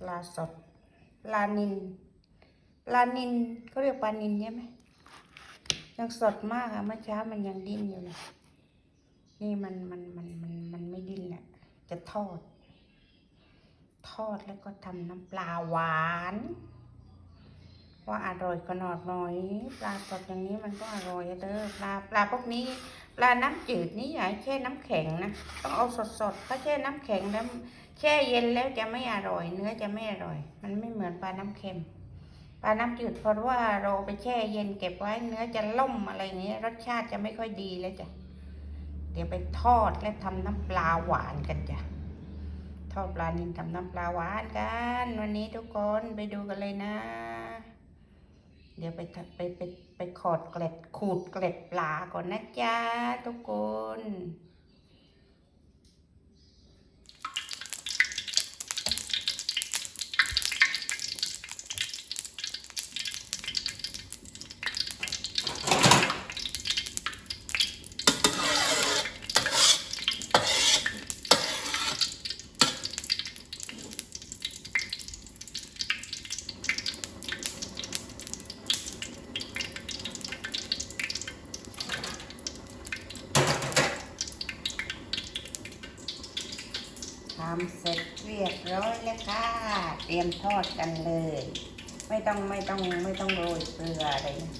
ปลาสด ปลานินปลานินเขาเรียกปลานินใช่ไหมยังสดมากอะเมื่อเช้ามันยังดิ้นอยู่เลยนี่มันมันมันมันมันไม่ดิ้นแหละจะทอด ทอดแล้วก็ทำน้ำปลาหวาน ว่าอร่อยขนาดหน่อย ปลาสดอย่างนี้มันก็อร่อยอะเด้อปลาปลาพวกนี้ ลาน้ำจืดนี่อย่าแช่น้ำแข็งนะต้องเอาสดๆถ้าแช่น้ำแข็งแล้วแช่เย็นแล้วจะไม่อร่อย เนื้อจะไม่อร่อย มันไม่เหมือนปลาน้ำเค็มปลาน้ำจืดเพราะว่าเราไปแช่เย็นเก็บไว้เนื้อจะล่มอะไรอย่างเงี้ยรสชาติจะไม่ค่อยดีแล้วจ้ะเดี๋ยวไปทอดและทำน้ำปลาหวานกันจ้ะทอดปลานินทำน้ำปลาหวานกัน วันนี้ทุกคนไปดูกันเลยนะ เดี๋ยวไปไปไป ไปขอดเกล็ดขูดเกล็ดปลาก่อนนะจ๊ะทุกคน ทำเสร็จเรียบร้อยแล้วค่ะ เตรียมทอดกันเลย ไม่ต้องไม่ต้องไม่ต้องโรยเกลืออะไรนะ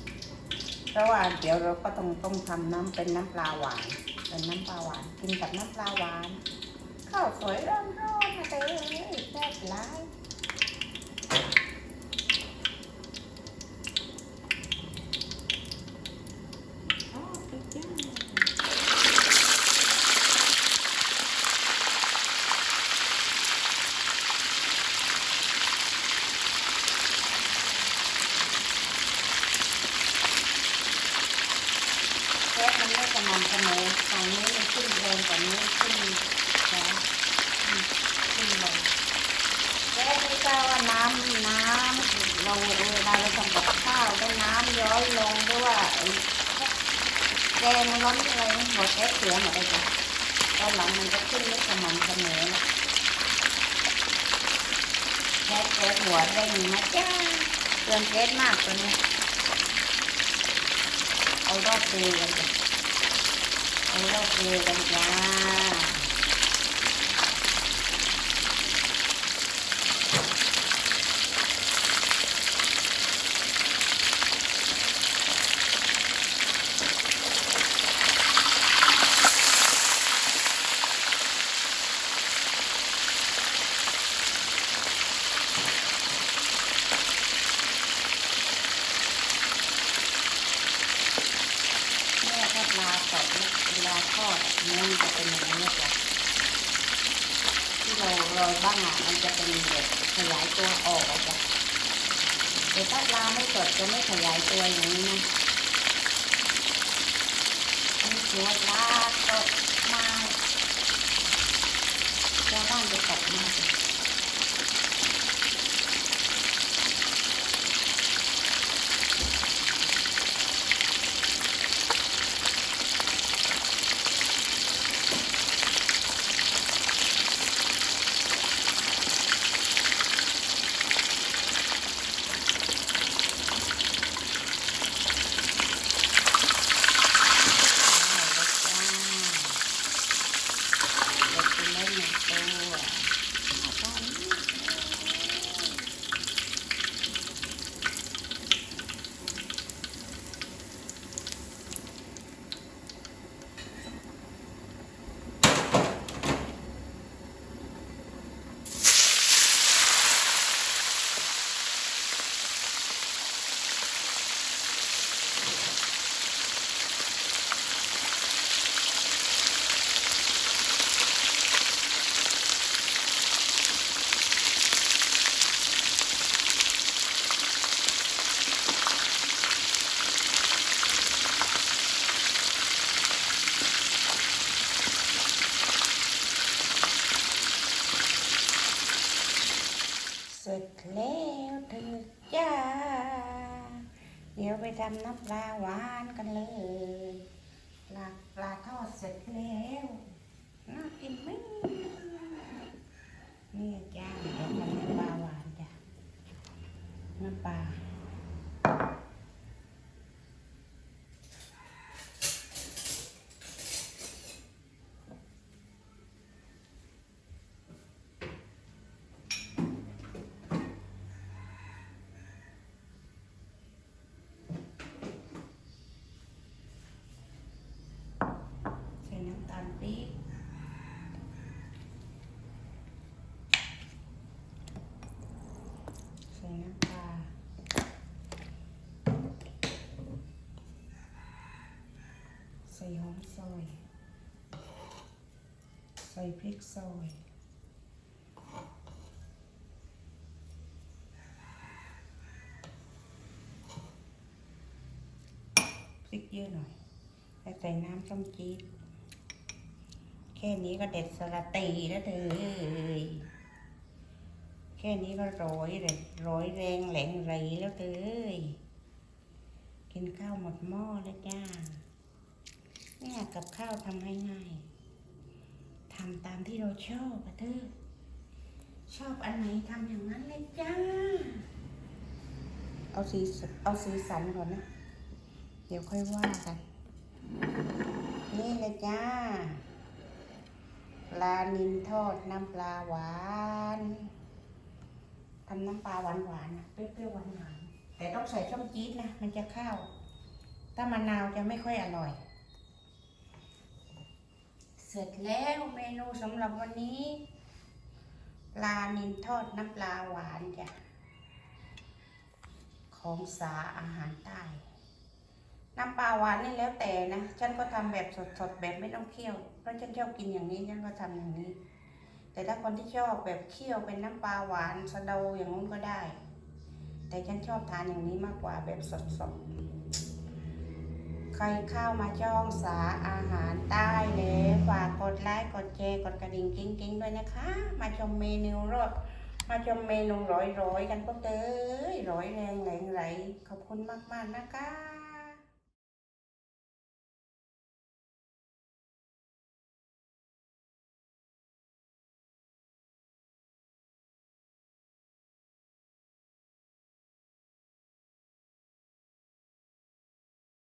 เพราะว่าเดี๋ยวเราก็ต้องต้องทำน้ำเป็นน้ำปลาหวาน เป็นน้ำปลาหวานกินกับน้ำปลาหวานข้าวสวยร้อนๆนะเต้แซ่บหลายอ๋อไปจ้า แก๊สมัน ไม่สม่ำเสมอฝั่งนี้มันขึ้นแรงกว่านี้ขึ้นขึ้นแรงแก๊สไม่ทราบว่าน้ำน้ำเราเวลาเราทำกับข้าวได้น้ำย้อยลงหรือว่าแกงล้นอะไรหมดแก๊สเสียหมดเลยจ้ะตอนหลังมันก็ขึ้นไม่สม่ำเสมอนะแก๊สแก๊สหัวเร่งนะจ้าเตือนแก๊สมากตัวนี้เอารอบเดียวกันจ้ะ เอารอ เวกันจ้าเนี่ยถ้าปลาสดเนี่ยเวลาทอดเนื้อมันจะเป็นอย่างนี้จ้ะที่เราโรยบ้างอะมันจะเป็นแบบขยายตัวออกจ้ะแต่ถ้าปลาไม่สดจะไม่ขยายตัวอย่างนี้นะนี่คือว่าปลาสดมากชาวบ้านจะตกมาก สุดแล้วเธอจ้า เดี๋ยวไปทำน้ำปลาหวานกันเลยปลาปลาทอดเสร็จแล้วน่ากินไหมนี่จ้าเดี๋ยวทำน้ำปลาหวานจ้ะน้ำปลา หอมซอยใส่พริกซอยพริกเยอะหน่อยแล้วใส่น้ำส้มจี๊ดแค่นี้ก็เด็ดสลัดตีแล้วเธอแค่นี้ก็ร้อยเลยร้อยแรงแหลงไรแล้วเธอเอ้ยกินข้าวหมดหม้อแล้วจ้า เนี่ยกับข้าวทำให้ง่ายทำตามที่เราชอบอะเธอชอบอันไหนทำอย่างนั้นเลยจ้า เอาสีสเอาสีสันก่อนนะ เดี๋ยวค่อยว่ากัน นี่เลยจ้า ปลานินทอดน้ำปลาหวานทำน้ำปลาหวานหวานๆนะเปรี้ยวๆหวานหวานๆแต่ต้องใส่ส้มจี๊ดนะ มันจะเข้าวถ้ามะนาวจะไม่ค่อยอร่อย เสร็จแล้วเมนูสำหรับวันนี้ปลานินทอดน้ำปลาหวานจ้ะของสาอาหารใต้น้ำปลาหวานนี่แล้วแต่นะ ฉันก็ทำแบบสดๆแบบไม่ต้องเคี่ยว เพราะฉันชอบกินอย่างนี้ ฉันก็ทำอย่างนี้ แต่ถ้าคนที่ชอบแบบเคี่ยวเป็นน้ำปลาหวานสะเดาอย่างนู้นก็ได้ แต่ฉันชอบทานอย่างนี้มากกว่าแบบสดๆ ใครเข้ามาช่องสาอาหารใต้เลยฝากกดไลค์กดแชร์กดกระดิ่งกิ้งกิ๊งด้วยนะคะ มาชมเมนูรสมาชมเมนูร้อยๆกันพวกเตยร้อยแรงแหลงไหลขอบคุณมากๆนะคะ